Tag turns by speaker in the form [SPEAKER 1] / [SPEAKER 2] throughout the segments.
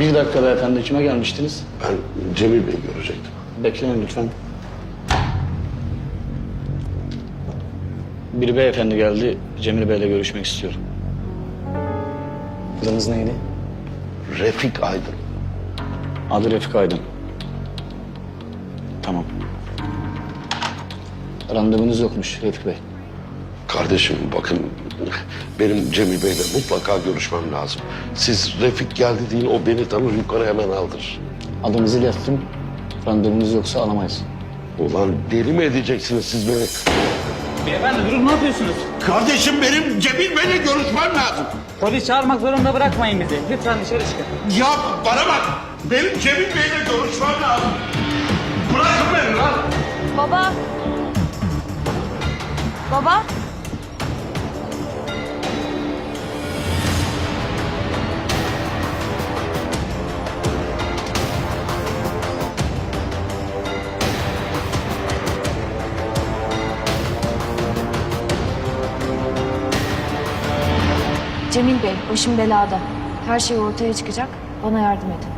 [SPEAKER 1] Bir dakika beyefendi kime gelmiştiniz?
[SPEAKER 2] Ben Cemil Bey'i görecektim.
[SPEAKER 1] Bekleyin lütfen. Bir beyefendi geldi. Cemil Bey'le görüşmek istiyorum. Adınız neydi?
[SPEAKER 2] Refik Aydın.
[SPEAKER 1] Adı Refik Aydın. Tamam. Randevunuz yokmuş Refik Bey.
[SPEAKER 2] Kardeşim bakın benim Cemil Bey'le mutlaka görüşmem lazım. Siz Refik geldi deyin o beni tanır yukarı hemen aldırır.
[SPEAKER 1] Adınızı ilettim. Randevunuz yoksa alamayız.
[SPEAKER 2] Ulan deli mi edeceksiniz siz beni?
[SPEAKER 3] Beyefendi durun ne yapıyorsunuz?
[SPEAKER 2] Kardeşim benim Cemil Bey'le görüşmem lazım.
[SPEAKER 3] Polis çağırmak zorunda bırakmayın bizi. Lütfen dışarı çıkın.
[SPEAKER 2] Ya bana bak benim Cemil Bey'le görüşmem lazım. Bırakın beni lan.
[SPEAKER 4] Baba. Baba. Cemil Bey, başım belada. Her şey ortaya çıkacak. Bana yardım edin.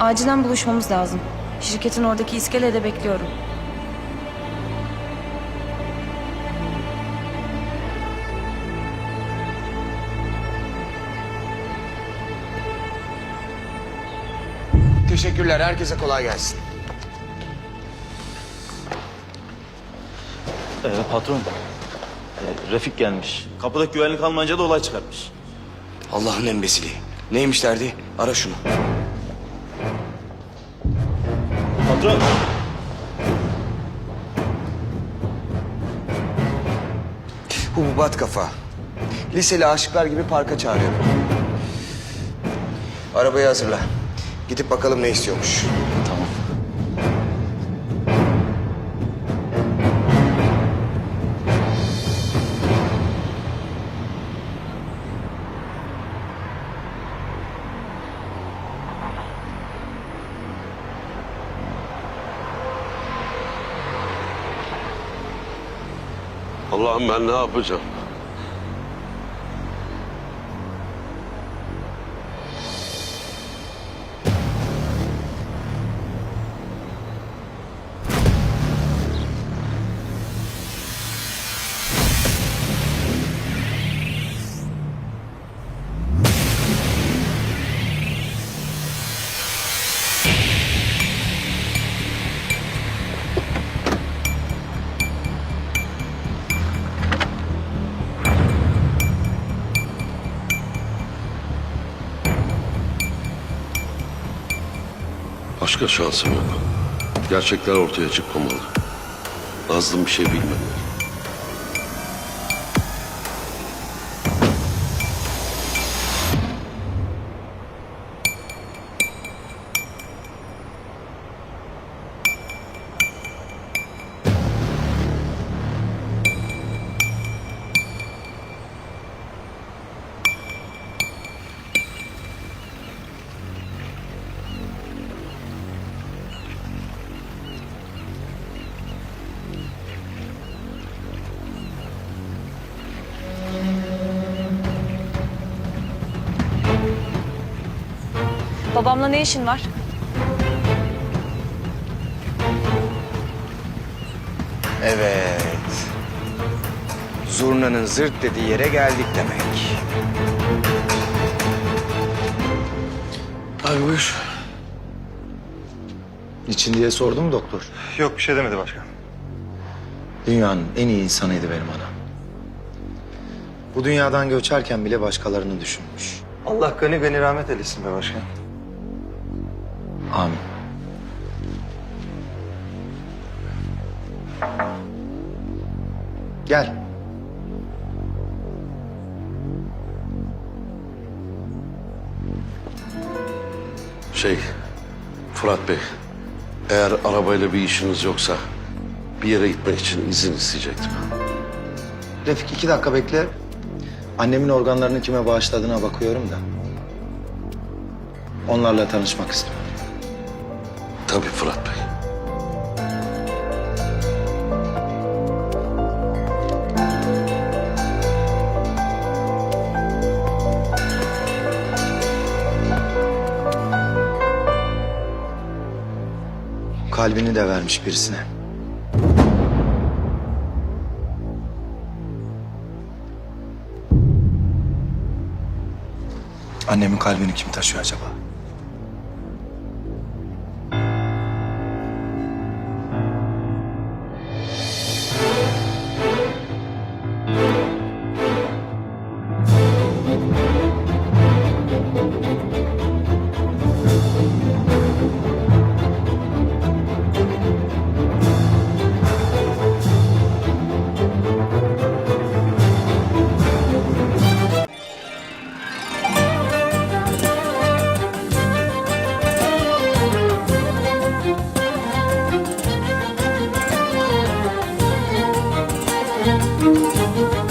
[SPEAKER 5] Acilen buluşmamız lazım. Şirketin oradaki iskelede bekliyorum.
[SPEAKER 6] Teşekkürler. Herkese kolay gelsin.
[SPEAKER 7] Ee, patron, ee, Refik gelmiş. Kapıdaki güvenlik almayınca da olay çıkartmış.
[SPEAKER 6] Allah'ın embesili. Neymiş derdi? Ara şunu.
[SPEAKER 7] Patron,
[SPEAKER 6] Hububat kafa. Liseli aşıklar gibi parka çağırıyor. Arabayı hazırla. Gidip bakalım ne istiyormuş.
[SPEAKER 1] Tamam.
[SPEAKER 2] Allah'ım ben ne yapacağım? Başka şansım yok. Gerçekler ortaya çıkmamalı. Nazlım bir şey bilmedi.
[SPEAKER 5] Babamla ne işin var?
[SPEAKER 6] Evet. Zurnanın zırt dediği yere geldik demek.
[SPEAKER 8] Abi buyur. Niçin diye sordu mu doktor?
[SPEAKER 9] Yok bir şey demedi başkan.
[SPEAKER 8] Dünyanın en iyi insanıydı benim anam. Bu dünyadan göçerken bile başkalarını düşünmüş.
[SPEAKER 9] Allah gani gani rahmet eylesin be başkan.
[SPEAKER 8] Gel.
[SPEAKER 2] Şey, Fırat Bey, eğer arabayla bir işiniz yoksa bir yere gitmek için izin isteyecektim.
[SPEAKER 8] Refik iki dakika bekle. Annemin organlarını kime bağışladığına bakıyorum da. Onlarla tanışmak istiyorum.
[SPEAKER 2] Tabii Fırat Bey.
[SPEAKER 8] Kalbini de vermiş birisine. Annemin kalbini kim taşıyor acaba?